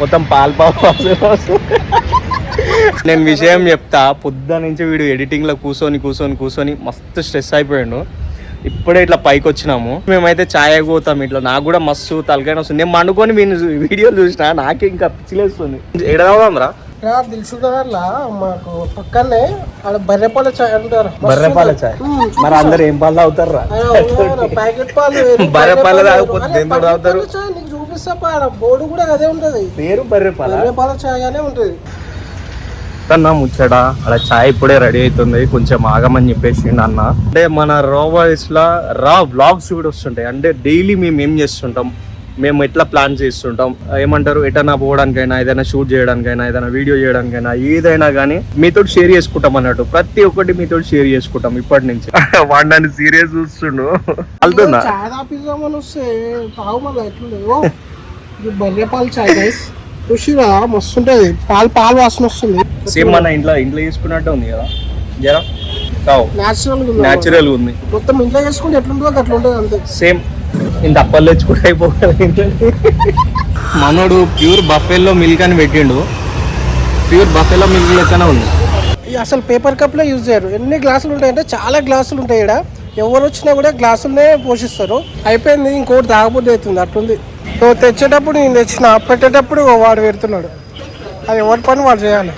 మొత్తం పాలు పావు నేను విషయం చెప్తా పొద్దు నుంచి వీడు ఎడిటింగ్లో కూర్చొని కూర్చొని కూర్చొని మస్తు స్ట్రెస్ అయిపోయాడు. ఇప్పుడే ఇట్లా పైకి వచ్చినాము. మేమైతే ఛాయ్ పోతాం ఇట్లా. నాకు కూడా మస్తు తలకైన వస్తుంది నేను అనుకొని వీని వీడియోలు చూసిన నాకే ఇంకా పిచ్చిలేస్తుంది ఎడదాం రా దిల్సుడర్లా మాకు పక్కనే ఆడ బర్రెపాల చాయ్ అంటారు. బర్రెపాల చాయ్ మరి అందరు ఏం పాలు తాగుతారు రా ప్యాకెట్ పాలు వేరు, బర్రె పాలు బర్రె తాగకపోతే అరే, దేంతో తాగుతారు? పాడ బోర్డు కూడా అదే ఉంటది. పేరు బర్రెపాల? బర్రెపాల చాయ్ అనే ఉంటది. అన్న ముచ్చట అలా చాయ్ ఇప్పుడే రెడీ అవుతుంది కొంచెం ఆగమని చెప్పేసి అన్న. అంటే మన రా వాయిస్ లా రా వ్లాగ్స్ కూడా వస్తుంటాయి. అంటే డైలీ మేము ఏం చేస్తుంటాం? మేము ఎట్లా ప్లాన్ చేస్తుంటాం? ఏమంటారు? ఎటన్నా పోవడానికైనా ఏదైనా షూట్ చేయడానికైనా ఏదైనా వీడియో చేయడానికైనా ఏదైనా కానీ మీతో షేర్ చేసుకుంటాం అన్నట్టు. ప్రతి ఒక్కటి మీతో షేర్ చేసుకుంటాం ఇప్పటి నుంచి. వాడు నన్ను సీరియస్ చూస్తుండు. వెళ్తుందా? ఇది బర్రెపాల చాయ్ గైస్ చూసిరా మస్తు ఉంటది పాలు పాలు వాసన వస్తుంది. సేమ్ మన ఇంట్లో ఇంట్లో చేసుకున్నట్టు ఉంది కదా? జరా? న్యాచురల్ ఉంది. మొత్తం ఇంట్లో చేసుకుంటే ఎట్లుంటుందో అట్లా ఉంటుంది అంతే. సేమ్ ఇంత అప్పలు తెచ్చుకుంటే అయిపోతుంది మనోడు ప్యూర్ బఫెల్లో మిల్క్ అని పెట్టిండు. ప్యూర్ బఫెలో మిల్క్ లెక్కనే ఉంది. అసలు పేపర్ కప్లే యూజ్ చేయరు. ఎన్ని గ్లాసులు ఉంటాయంటే చాలా గ్లాసులు ఉంటాయి ఇక్కడ ఎవరు వచ్చినా కూడా గ్లాసులనే పోషిస్తారు. అయిపోయింది ఇంకోటి తాగబుద్ధి అవుతుంది అట్లుంది. సో తెచ్చేటప్పుడు నేను తెచ్చిన పెట్టేటప్పుడు వాడు పెడుతున్నాడు. అది ఎవరి పని వాడు చేయాలి.